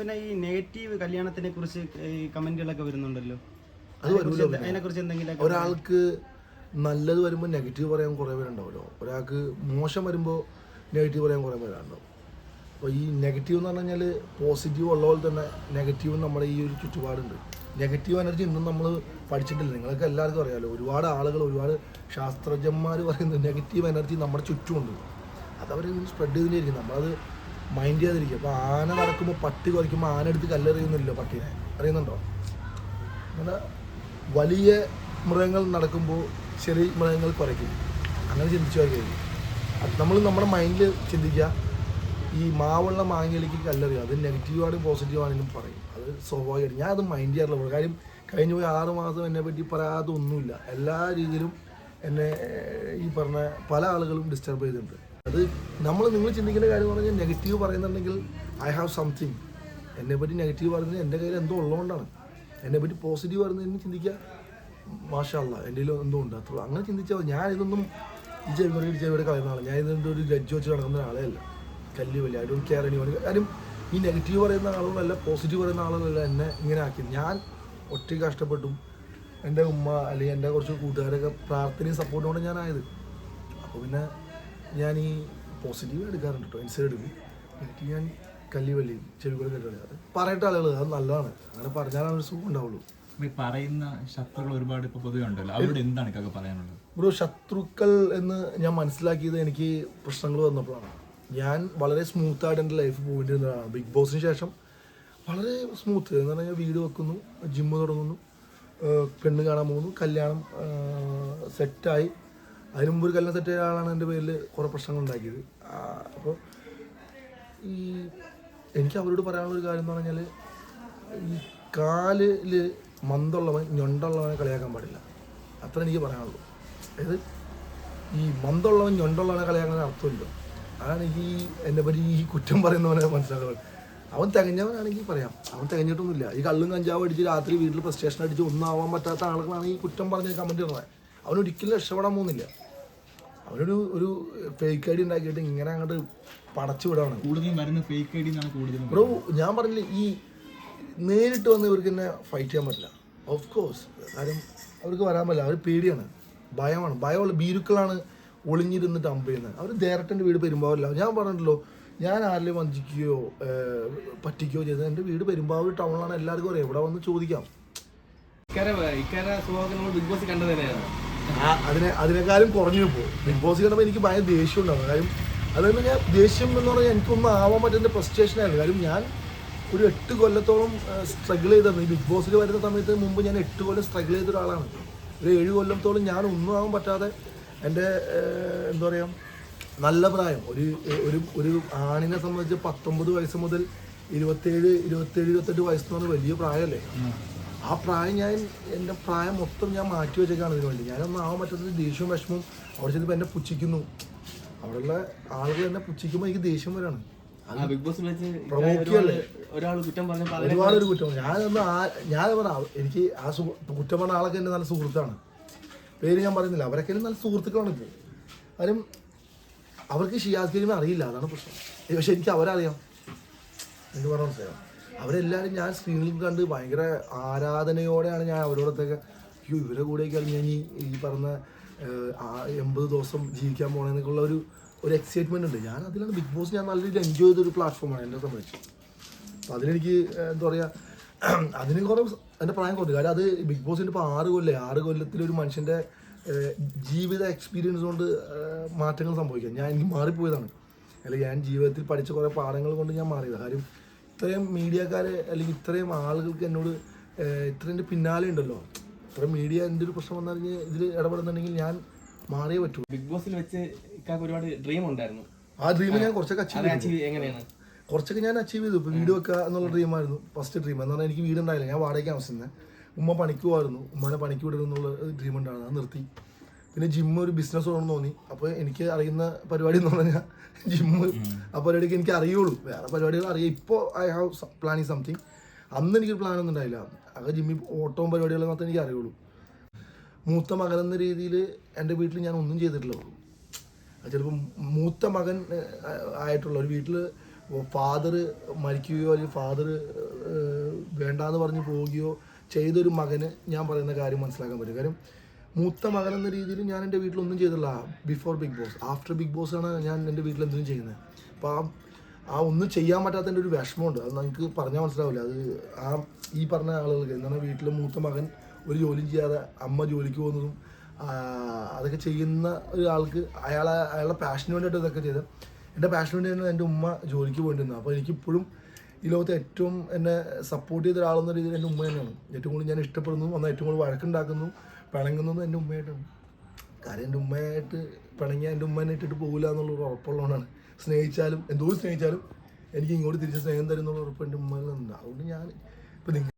പിന്നെ ഈ നെഗറ്റീവ് കല്യാണത്തിനെ കുറിച്ച് കമന്റുകളൊക്കെ വരുന്നുണ്ടല്ലോ. അത് വരൂല. അതിനെ കുറിച്ച് എന്തെങ്കിലും ഒരാൾക്ക് നല്ലത് വരുമ്പോൾ നെഗറ്റീവ് പറയാൻ കുറേ പേരുണ്ടാവുമല്ലോ ഒരാൾക്ക് മോശം വരുമ്പോൾ നെഗറ്റീവ് പറയാൻ കുറേ പേരുണ്ടാവും. അപ്പോൾ ഈ നെഗറ്റീവ് എന്ന് പറഞ്ഞു കഴിഞ്ഞാൽ പോസിറ്റീവ് ഉള്ള പോലെ തന്നെ നെഗറ്റീവ് നമ്മുടെ ഈ ഒരു ചുറ്റുപാടുണ്ട്. നെഗറ്റീവ് എനർജി ഇന്നും നമ്മൾ പഠിച്ചിട്ടില്ല. നിങ്ങൾക്ക് എല്ലാവർക്കും അറിയാമല്ലോ ഒരുപാട് ആളുകൾ ഒരുപാട് ശാസ്ത്രജ്ഞന്മാർ പറയുന്നത് നെഗറ്റീവ് എനർജി നമ്മുടെ ചുറ്റുമുണ്ട്. അതവർ സ്പ്രെഡ് ചെയ്തിരിക്കും നമ്മളത് മൈൻഡ് ചെയ്യാതിരിക്കും അപ്പോൾ ആന നടക്കുമ്പോൾ പട്ടി കുറയ്ക്കുമ്പോൾ ആന എടുത്ത് കല്ലെറിയുന്നില്ലല്ലോ പട്ടീനെ. അറിയുന്നുണ്ടോ? അങ്ങനെ വലിയ മൃഗങ്ങൾ നടക്കുമ്പോൾ ചെറിയ മൃഗങ്ങൾ കുറയ്ക്കും അങ്ങനെ ചിന്തിച്ചു നോക്കിയാൽ അത് നമ്മൾ നമ്മുടെ മൈൻഡിൽ ചിന്തിക്കുക ഈ മാവുള്ള മാങ്ങയിലേക്ക് കല്ലെറിയുക. അത് നെഗറ്റീവാണ് പോസിറ്റീവ് ആണെങ്കിലും പറയും. അത് സ്വാഭാവികമായിട്ട്. ഞാൻ അത് മൈൻഡ് ചെയ്യാറില്ല. കാര്യം കഴിഞ്ഞ പോയി ആറ് മാസം എന്നെ പറ്റി പറയാതൊന്നുമില്ല എല്ലാ രീതിയിലും എന്നെ ഈ പറഞ്ഞ പല ആളുകളും ഡിസ്റ്റർബ് ചെയ്തിട്ടുണ്ട്. അത് നമ്മൾ നിങ്ങൾ ചിന്തിക്കേണ്ട കാര്യം എന്ന് പറഞ്ഞാൽ നെഗറ്റീവ് പറയുന്നുണ്ടെങ്കിൽ ഐ ഹാവ് സംതിങ് എന്നെ പറ്റി നെഗറ്റീവ് പറയുന്നത് എന്റെ കയ്യിൽ എന്തോ ഉള്ളതുകൊണ്ടാണ്. എന്നെ പറ്റി പോസിറ്റീവ് എന്നെ ചിന്തിക്കുക മാഷാള്ള എന്റെ എന്തോ ഉണ്ട് അത്ര അങ്ങനെ ചിന്തിച്ചാൽ. ഞാൻ ഇതൊന്നും ഈ ഈ ചെവിയുടെ കളയുന്ന ആളാണ് ഞാൻ ഇതിന്റെ ഒരു ഗജ്ജ് വെച്ച് നടക്കുന്ന ആളേ അല്ല. കല്ല് വലിയ ഐ ഡോണ്ട് കെയർ എനി കാര്യം ഈ നെഗറ്റീവ് പറയുന്ന ആളുകളല്ല പോസിറ്റീവ് പറയുന്ന ആളുകളല്ല എന്നെ ഇങ്ങനെ ആക്കി ഞാൻ ഒറ്റയ്ക്ക് കഷ്ടപ്പെട്ടു എന്റെ ഉമ്മ അല്ലെങ്കിൽ എന്റെ കുറച്ച് കൂട്ടുകാരൊക്കെ പ്രാർത്ഥനയും സപ്പോർട്ടും കൊണ്ട് ഞാനായത്. അപ്പോൾ പിന്നെ ഞാൻ ഈ പോസിറ്റീവ് എടുക്കാറുണ്ട് കേട്ടോ ഇൻസൈഡ് എടുക്കും എനിക്ക് ഞാൻ കല്ലി വല്ലി ചെവി കൂടെ കേട്ടോ അത് പറയട്ടെ ആളുകൾ അത് നല്ലതാണ്. അങ്ങനെ പറഞ്ഞാലാണ് ഒരു സുഖം ഉണ്ടാവുള്ളൂ. ഈ പറയുന്ന ശത്രുക്കൾ ഒരുപാട് ഇപ്പോൾ പൊതുവെ ഉണ്ടല്ലോ അവരോട് എന്താണ് ഇതൊക്കെ പറയാനുള്ളത്? ബ്രോ ശത്രുക്കൾ എന്ന് ഞാൻ മനസ്സിലാക്കിയത് എനിക്ക് പ്രശ്നങ്ങൾ വന്നപ്പോഴാണ്. ഞാൻ വളരെ സ്മൂത്തായിട്ട് എന്റെ ലൈഫ് പോയിട്ടിരുന്നതാണ് ബിഗ് ബോസിന് ശേഷം വളരെ സ്മൂത്ത് എന്ന് പറഞ്ഞാൽ വീട് വെക്കുന്നു ജിമ്മ് തുടങ്ങുന്നു പെണ്ണ് കാണാൻ പോകുന്നു കല്യാണം സെറ്റായി അതിന് മുമ്പ് ഒരു കല്യാണം സെറ്റ് ചെയ്ത ആളാണ് എന്റെ പേരിൽ കുറേ പ്രശ്നങ്ങൾ ഉണ്ടാക്കിയത് അപ്പോൾ ഈ എനിക്ക് അവരോട് പറയാനുള്ള ഒരു കാര്യം എന്ന് പറഞ്ഞാൽ ഈ കാലിൽ മന്തുള്ളവൻ ഞൊണ്ടുള്ളവനെ കളിയാക്കാൻ പാടില്ല. അത്ര എനിക്ക് പറയാനുള്ളൂ. അതായത് ഈ മന്തുള്ളവൻ ഞൊണ്ടുള്ളവനെ കളിയാക്കാൻ അർത്ഥമില്ല. അതാണ് ഈ എന്നെ പറ്റി ഈ കുറ്റം പറയുന്നവനെ മനസ്സിലാക്കുന്നത്. അവൻ തികഞ്ഞവനാണെങ്കിൽ പറയാം. അവൻ തികഞ്ഞിട്ടൊന്നുമില്ല. ഈ കള്ളും കഞ്ചാവും അടിച്ച് രാത്രി വീട്ടിൽ പ്രസ് സ്റ്റേഷൻ അടിച്ച് ഒന്നാവാൻ പറ്റാത്ത ആളുകളാണ് ഈ കുറ്റം പറഞ്ഞ് കമന്റ് ഇടുന്നത്. അവനൊരിക്കലും രക്ഷപ്പെടാൻ പോകുന്നില്ല. അവനൊരു ഒരു ഫേക്ക് ഐ ഡി ഉണ്ടാക്കിയിട്ട് ഇങ്ങനെ അങ്ങോട്ട് പടച്ചു വിടാണ് കൂടുതലും വരുന്ന ഫേക്ക് ഐ ഡി കൂടുതലും ബ്രോ ഞാൻ പറഞ്ഞില്ല ഈ നേരിട്ട് വന്ന് ഇവർക്ക് തന്നെ ഫൈറ്റ് ചെയ്യാൻ പറ്റില്ല. ഓഫ് കോഴ്സ് കാര്യം അവർക്ക് വരാൻ പറ്റില്ല. അവർ പേടിയാണ്. ഭയമാണ്. ഭയമുള്ള ഭീരുക്കളാണ് ഒളിഞ്ഞിരുന്നിട്ട് അമ്പ് ചെയ്യുന്നത്. അവർ ദേരട്ടന്റെ വീട് പെരുമ്പാവില്ല ഞാൻ പറഞ്ഞിട്ടല്ലോ ഞാൻ ആരെങ്കിലും വഞ്ചിക്കുകയോ പറ്റിക്കുകയോ ചെയ്തത് എന്റെ വീട് പെരുമ്പാവൂർ ടൗണിലാണ് എല്ലാവർക്കും അറിയാം. ഇവിടെ വന്ന് ചോദിക്കാം. ഇക്കാരെ ഇക്കാരെ സ്വഭാവം ബിഗ് ബോസ് കണ്ടത് തന്നെയാണ് അതിനെ അതിനേക്കാളും കുറഞ്ഞു പോകും ബിഗ് ബോസ് കണ്ടപ്പോൾ എനിക്ക് ഭയങ്കര ദേഷ്യം ഉണ്ടാവും കാര്യം അതുകൊണ്ട് ഞാൻ ദേഷ്യം എന്ന് പറഞ്ഞാൽ എനിക്കൊന്നും ആവാൻ പറ്റുന്ന പ്രസ്റ്റേഷൻ ആയിരുന്നു. കാര്യം ഞാൻ ഒരു എട്ട് കൊല്ലത്തോളം സ്ട്രഗിൾ ചെയ്തിരുന്നു ഈ ബിഗ് ബോസിൽ വരുന്ന സമയത്ത് മുമ്പ് ഞാൻ എട്ട് കൊല്ലം സ്ട്രഗിൾ ചെയ്ത ഒരാളാണ്. ഒരു ഏഴ് കൊല്ലത്തോളം ഞാൻ ഒന്നും ആവാൻ പറ്റാതെ എന്റെ എന്താ പറയുക നല്ല പ്രായം. ഒരു ഒരു ഒരു ആണിനെ സംബന്ധിച്ച് പത്തൊമ്പത് വയസ്സ് മുതൽ ഇരുപത്തേഴ് ഇരുപത്തേഴ് ഇരുപത്തെട്ട് വയസ്സ് എന്ന് പറഞ്ഞാൽ വലിയ പ്രായമല്ലേ? ആ പ്രായം ഞാൻ എന്റെ പ്രായം മൊത്തം ഞാൻ മാറ്റി വെച്ചേക്കാണ് ഇതിനു വേണ്ടി. ഞാനൊന്നും ആവാൻ പറ്റാത്ത ദേഷ്യവും വിഷമവും അവിടെ ചെന്നപ്പോൾ എന്നെ പുച്ഛിക്കുന്നു. അവിടെയുള്ള ആളുകൾ എന്നെ പുച്ഛിക്കുമ്പോൾ എനിക്ക് ദേഷ്യം വരാണ്. ഒരുപാട് ഒരു കുറ്റം ഞാനൊന്ന് ഞാൻ പറഞ്ഞ എനിക്ക് ആ കുറ്റം പറഞ്ഞ ആളൊക്കെ എന്റെ നല്ല സുഹൃത്താണ്. പേര് ഞാൻ പറയുന്നില്ല. അവരൊക്കെ നല്ല സുഹൃത്തുക്കളാണ് ഇപ്പോൾ. കാര്യം അവർക്ക് ഷിയാസ് കരീമെ അറിയില്ല. അതാണ് പ്രശ്നം. പക്ഷെ എനിക്ക് അവരറിയാം. എന്ന് പറഞ്ഞ മനസ്സിലായോ? അവരെല്ലാവരും ഞാൻ സ്ക്രീനിൽ കണ്ട് ഭയങ്കര ആരാധനയോടെയാണ് ഞാൻ അവരോടൊക്കെ അയ്യോ ഇവരെ കൂടെയൊക്കെയാണ് ഞാൻ ഈ ഈ പറഞ്ഞ എൺപത് ദിവസം ജീവിക്കാൻ പോകണമെന്നൊക്കെയുള്ള ഒരു ഒരു എക്സൈറ്റ്മെന്റ് ഉണ്ട്. ഞാൻ അതിലാണ് ബിഗ് ബോസ് ഞാൻ നല്ല രീതിയിൽ എൻജോയ് ചെയ്തൊരു പ്ലാറ്റ്ഫോമാണ് എന്നെ സംബന്ധിച്ച്. അപ്പോൾ അതിലെനിക്ക് എന്താ പറയുക അതിന് കുറേ എന്റെ പ്രായം കുറഞ്ഞു. കാര്യം അത് ബിഗ് ബോസിന്റെ ഇപ്പോൾ ആറ് കൊല്ലേ ആറ് കൊല്ലത്തിൽ ഒരു മനുഷ്യന്റെ ജീവിത എക്സ്പീരിയൻസ് കൊണ്ട് മാറ്റങ്ങൾ സംഭവിക്കാം ഞാൻ എനിക്ക് മാറിപ്പോയതാണ്. അല്ലെങ്കിൽ ഞാൻ ജീവിതത്തിൽ പഠിച്ച കുറേ പാഠങ്ങൾ കൊണ്ട് ഞാൻ മാറിയതാണ് കാര്യം ഇത്രയും മീഡിയക്കാരെ അല്ലെങ്കിൽ ഇത്രയും ആളുകൾക്ക് എന്നോട് ഇത്രയും പിന്നാലെ ഉണ്ടല്ലോ. ഇത്ര മീഡിയ എന്റെ ഒരു പ്രശ്നം വന്നാൽ ഇതിൽ ഇടപെടുന്നുണ്ടെങ്കിൽ ഞാൻ മാറിയേ പറ്റൂ. ബിഗ് ബോസിൽ വെച്ച് ഒരുപാട് ഡ്രീം ഉണ്ടായിരുന്നു. ആ ഡ്രീം ഞാൻ കുറച്ചൊക്കെ അച്ചീവ് എങ്ങനെയാണ്? കുറച്ചൊക്കെ ഞാൻ അച്ചീവ് ചെയ്തു. ഇപ്പോൾ വീട് വെക്കുക എന്നുള്ള ഡ്രീമായിരുന്നു ഫസ്റ്റ് ഡ്രീം എന്ന് പറഞ്ഞാൽ എനിക്ക് വീടുണ്ടായില്ല. ഞാൻ വാടകയ്ക്ക് താമസിക്കുന്നത് ഉമ്മ പണിക്ക് പോകുമായിരുന്നു ഉമ്മനെ പണിക്ക് വിടരുന്നുള്ള ഡ്രീം ഉണ്ടായിരുന്നു. അത് നിർത്തി. പിന്നെ ജിമ്മ് ഒരു ബിസിനസ് തുടർന്ന് തോന്നി. അപ്പോൾ എനിക്ക് അറിയുന്ന പരിപാടി എന്ന് പറഞ്ഞാൽ ജിമ്മ്. ആ പരിപാടിക്ക് എനിക്ക് അറിയുള്ളൂ. വേറെ പരിപാടികൾ അറിയാം. ഇപ്പോൾ ഐ ഹാവ് പ്ലാനിങ് സംതിങ് അന്ന് എനിക്ക് പ്ലാൻ ഒന്നും ഉണ്ടായില്ല. അത് ജിമ്മിൽ ഓട്ടവും പരിപാടികളും മാത്രമേ എനിക്ക് അറിയുള്ളൂ. മൂത്ത മകൻ എന്ന രീതിയിൽ എന്റെ വീട്ടിൽ ഞാൻ ഒന്നും ചെയ്തിട്ടില്ല. ചിലപ്പോൾ മൂത്ത മകൻ ആയിട്ടുള്ള ഒരു വീട്ടിൽ ഫാദർ മരിക്കുകയോ അല്ലെങ്കിൽ ഫാദർ വേണ്ടാന്ന് പറഞ്ഞ് പോവുകയോ ചെയ്തൊരു മകന് ഞാൻ പറയുന്ന കാര്യം മനസ്സിലാക്കാൻ പറ്റും. കാര്യം മൂത്ത മകൻ എന്ന രീതിയിൽ ഞാൻ എന്റെ വീട്ടിലൊന്നും ചെയ്തില്ല before Big Boss after Big Boss ആണ് ഞാൻ എന്റെ വീട്ടിൽ എന്തിനും ചെയ്യുന്നത്. അപ്പോൾ ആ ആ ഒന്നും ചെയ്യാൻ പറ്റാത്തതിന്റെ ഒരു വിഷമമുണ്ട്. അത് നമുക്ക് പറഞ്ഞാൽ മനസ്സിലാവില്ല. അത് ആ ഈ പറഞ്ഞ ആളുകൾക്ക് എന്താണ് വീട്ടിൽ മൂത്ത മകൻ ഒരു ജോലി ചെയ്യാതെ അമ്മ ജോലിക്ക് പോകുന്നതും അതൊക്കെ ചെയ്യുന്ന ഒരാൾക്ക് അയാളെ അയാളുടെ പാഷന് വേണ്ടിയിട്ട് ഇതൊക്കെ ചെയ്ത് എന്റെ പാഷന് വേണ്ടിയാണ് എന്റെ ഉമ്മ ജോലിക്ക് പോയിട്ടിരുന്നത്. അപ്പോൾ എനിക്കിപ്പോഴും ഈ ലോകത്ത് ഏറ്റവും എന്നെ സപ്പോർട്ട് ചെയ്ത ഒരാളെന്ന രീതിയിൽ എന്റെ ഉമ്മ തന്നെയാണ്. ഏറ്റവും കൂടുതൽ ഞാൻ ഇഷ്ടപ്പെടുന്നു എന്നാൽ ഏറ്റവും കൂടുതൽ വഴക്കുണ്ടാക്കുന്നു. പിണങ്ങുന്നതും എന്റെ ഉമ്മയായിട്ടാണ്. കാര്യം എന്റെ ഉമ്മയായിട്ട് പിണങ്ങി എന്റെ ഉമ്മേനെ ഇട്ടിട്ട് പോകില്ല എന്നുള്ളൊരു ഉറപ്പുള്ളതുകൊണ്ടാണ്. സ്നേഹിച്ചാലും എന്തോ സ്നേഹിച്ചാലും എനിക്ക് ഇങ്ങോട്ട് തിരിച്ച് സ്നേഹം തരുന്നുള്ള ഉറപ്പ് എന്റെ ഉമ്മയിലുണ്ട് അതുകൊണ്ട് ഞാൻ ഇപ്പം നിങ്ങൾ